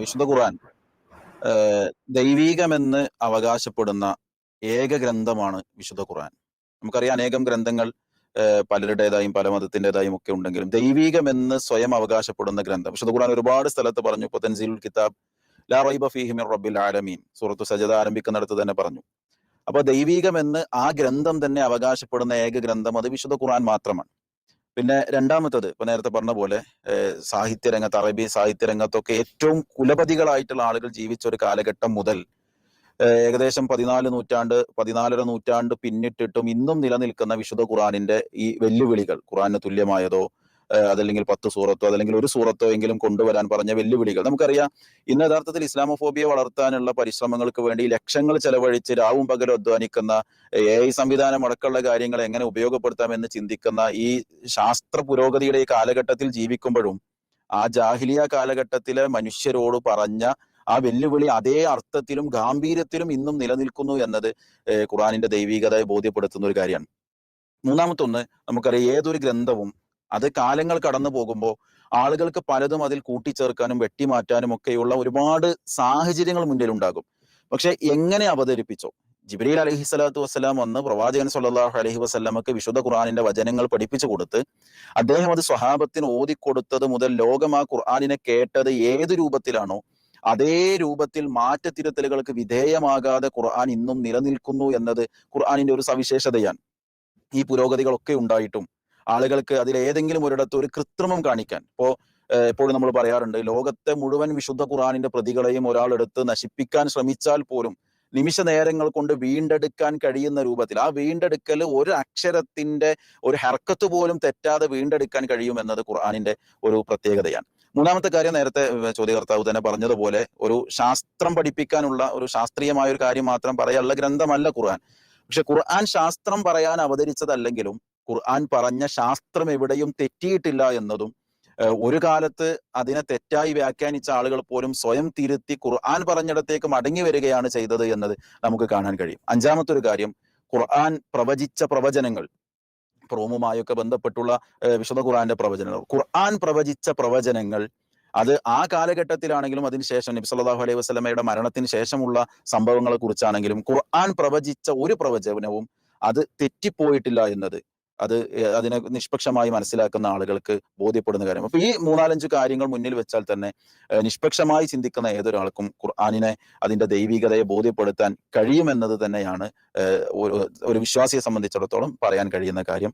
വിശുദ്ധ ഖുർആൻ. ദൈവീകമെന്ന് അവകാശപ്പെടുന്ന ഏക ഗ്രന്ഥമാണ് വിശുദ്ധ ഖുർആൻ. നമുക്കറിയാം അനേകം ഗ്രന്ഥങ്ങൾ പലരുടേതായും പല മതത്തിന്റെതായും ഒക്കെ ഉണ്ടെങ്കിലും ദൈവീകമെന്ന് സ്വയം അവകാശപ്പെടുന്ന ഗ്രന്ഥം. വിശുദ്ധ ഖുർആൻ ഒരുപാട് സ്ഥലത്ത് പറഞ്ഞു ഇപ്പൊ തൻസീലുൽ കിതാബ് ലാ റൈബ ഫീഹി മിർ റബ്ബിൽ ആലമീൻ. സൂറത്തു സജദ ആരംഭിക്കുന്നിടത്ത് തന്നെ പറഞ്ഞു. അപ്പൊ ദൈവീകമെന്ന് ആ ഗ്രന്ഥം തന്നെ അവകാശപ്പെടുന്ന ഏക ഗ്രന്ഥം അത് വിശുദ്ധ ഖുർആൻ മാത്രമാണ്. പിന്നെ രണ്ടാമത്തത് ഇപ്പൊ നേരത്തെ പറഞ്ഞ പോലെ സാഹിത്യരംഗത്ത് അറബി സാഹിത്യരംഗത്തൊക്കെ ഏറ്റവും കുലപതികളായിട്ടുള്ള ആളുകൾ ജീവിച്ച ഒരു കാലഘട്ടം മുതൽ ഏകദേശം പതിനാല് നൂറ്റാണ്ട് പതിനാലര നൂറ്റാണ്ട് പിന്നിട്ടിട്ടും ഇന്നും നിലനിൽക്കുന്ന വിശുദ്ധ ഖുറാനിന്റെ ഈ വെല്ലുവിളികൾ ഖുറാനിന് തുല്യമായതോ അതല്ലെങ്കിൽ പത്ത് സൂറത്തോ അതല്ലെങ്കിൽ ഒരു സൂറത്തോ എങ്കിലും കൊണ്ടുവരാൻ പറഞ്ഞ വെല്ലുവിളികൾ. നമുക്കറിയാം ഇന്ന് യഥാർത്ഥത്തിൽ ഇസ്ലാമോഫോബിയ വളർത്താനുള്ള പരിശ്രമങ്ങൾക്ക് വേണ്ടി ലക്ഷങ്ങൾ ചെലവഴിച്ച് രാവും പകലും അധ്വാനിക്കുന്ന എ ഐ സംവിധാനം അടക്കമുള്ള കാര്യങ്ങൾ എങ്ങനെ ഉപയോഗപ്പെടുത്താമെന്ന് ചിന്തിക്കുന്ന ഈ ശാസ്ത്ര പുരോഗതിയുടെ ഈ കാലഘട്ടത്തിൽ ജീവിക്കുമ്പോഴും ആ ജാഹിലിയ കാലഘട്ടത്തിലെ മനുഷ്യരോട് പറഞ്ഞ ആ വെല്ലുവിളി അതേ അർത്ഥത്തിലും ഗാംഭീര്യത്തിലും ഇന്നും നിലനിൽക്കുന്നു എന്നത് ഖുറാനിന്റെ ദൈവികതയെ ബോധ്യപ്പെടുത്തുന്ന ഒരു കാര്യമാണ്. മൂന്നാമത്തൊന്ന് നമുക്കറിയാം ഏതൊരു ഗ്രന്ഥവും അത് കാലങ്ങൾ കടന്നു പോകുമ്പോൾ ആളുകൾക്ക് പലതും അതിൽ കൂട്ടിച്ചേർക്കാനും വെട്ടിമാറ്റാനും ഒക്കെയുള്ള ഒരുപാട് സാഹചര്യങ്ങൾ മുന്നിൽ ഉണ്ടാകും പക്ഷെ എങ്ങനെ അവതരിപ്പിച്ചോ? ജിബ്രീൽ അലഹി സ്വലാത്തു വസ്സലാം വന്ന് പ്രവാചകൻ സല്ലല്ലാഹു അലഹി വസല്ലമക്ക് വിശുദ്ധ ഖുർആനിന്റെ വചനങ്ങൾ പഠിപ്പിച്ചു കൊടുത്ത് അദ്ദേഹം അത് സ്വഹാബത്തിന് ഓതിക്കൊടുത്തത് മുതൽ ലോകം ആ ഖുർആാനിനെ കേട്ടത് ഏത് രൂപത്തിലാണോ അതേ രൂപത്തിൽ മാറ്റത്തിരുത്തലുകൾക്ക് വിധേയമാകാതെ ഖുർആൻ ഇന്നും നിലനിൽക്കുന്നു എന്നത് ഖുർആാനിന്റെ ഒരു സവിശേഷതയാണ്. ഈ പുരോഗതികളൊക്കെ ഉണ്ടായിട്ടും ആളുകൾക്ക് അതിൽ ഏതെങ്കിലും ഒരിടത്ത് ഒരു കൃത്രിമം കാണിക്കാൻ. ഇപ്പോ എപ്പോഴും നമ്മൾ പറയാറുണ്ട് ലോകത്തെ മുഴുവൻ വിശുദ്ധ ഖുറാനിന്റെ പ്രതികളെയും ഒരാൾ എടുത്ത് നശിപ്പിക്കാൻ ശ്രമിച്ചാൽ പോലും നിമിഷ നേരങ്ങൾ കൊണ്ട് വീണ്ടെടുക്കാൻ കഴിയുന്ന രൂപത്തിൽ ആ വീണ്ടെടുക്കൽ ഒരു അക്ഷരത്തിന്റെ ഒരു ഹർക്കത്ത് പോലും തെറ്റാതെ വീണ്ടെടുക്കാൻ കഴിയുമെന്നത് ഖുർആാനിന്റെ ഒരു പ്രത്യേകതയാണ്. മൂന്നാമത്തെ കാര്യം നേരത്തെ ചോദ്യകർത്താവ് തന്നെ പറഞ്ഞതുപോലെ ഒരു ശാസ്ത്രം പഠിപ്പിക്കാനുള്ള ഒരു ശാസ്ത്രീയമായ ഒരു കാര്യം മാത്രം പറയാനുള്ള ഗ്രന്ഥമല്ല ഖുർആൻ. പക്ഷെ ഖുർആൻ ശാസ്ത്രം പറയാൻ അവതരിച്ചതല്ലെങ്കിലും ഖുർആൻ പറഞ്ഞ ശാസ്ത്രം എവിടെയും തെറ്റിയിട്ടില്ല എന്നതും ഒരു കാലത്ത് അതിനെ തെറ്റായി വ്യാഖ്യാനിച്ച ആളുകൾ പോലും സ്വയം തിരുത്തി ഖുർആൻ പറഞ്ഞിടത്തേക്ക് മടങ്ങി വരികയാണ് ചെയ്തത് എന്നത് നമുക്ക് കാണാൻ കഴിയും. അഞ്ചാമത്തെ ഒരു കാര്യം ഖുർആൻ പ്രവചിച്ച പ്രവചനങ്ങൾ പ്രോമുമായൊക്കെ ബന്ധപ്പെട്ടുള്ള വിശുദ്ധ ഖുർആന്റെ പ്രവചനങ്ങൾ. ഖുർആൻ പ്രവചിച്ച പ്രവചനങ്ങൾ അത് ആ കാലഘട്ടത്തിലാണെങ്കിലും അതിനുശേഷം നബി സല്ലാഹു അലൈഹി വസ്ലമയുടെ മരണത്തിന് ശേഷമുള്ള സംഭവങ്ങളെ കുറിച്ചാണെങ്കിലും ഖുർആൻ പ്രവചിച്ച ഒരു പ്രവചനവും അത് തെറ്റിപ്പോയിട്ടില്ല എന്നത് അത് അതിനെ നിഷ്പക്ഷമായി മനസ്സിലാക്കുന്ന ആളുകൾക്ക് ബോധ്യപ്പെടുന്ന കാര്യം. അപ്പൊ ഈ മൂന്നാലഞ്ച് കാര്യങ്ങൾ മുന്നിൽ വെച്ചാൽ തന്നെ നിഷ്പക്ഷമായി ചിന്തിക്കുന്ന ഏതൊരാൾക്കും ഖുർആാനിനെ അതിന്റെ ദൈവികതയെ ബോധ്യപ്പെടുത്താൻ കഴിയുമെന്നത് തന്നെയാണ് ഒരു വിശ്വാസിയെ സംബന്ധിച്ചിടത്തോളം പറയാൻ കഴിയുന്ന കാര്യം.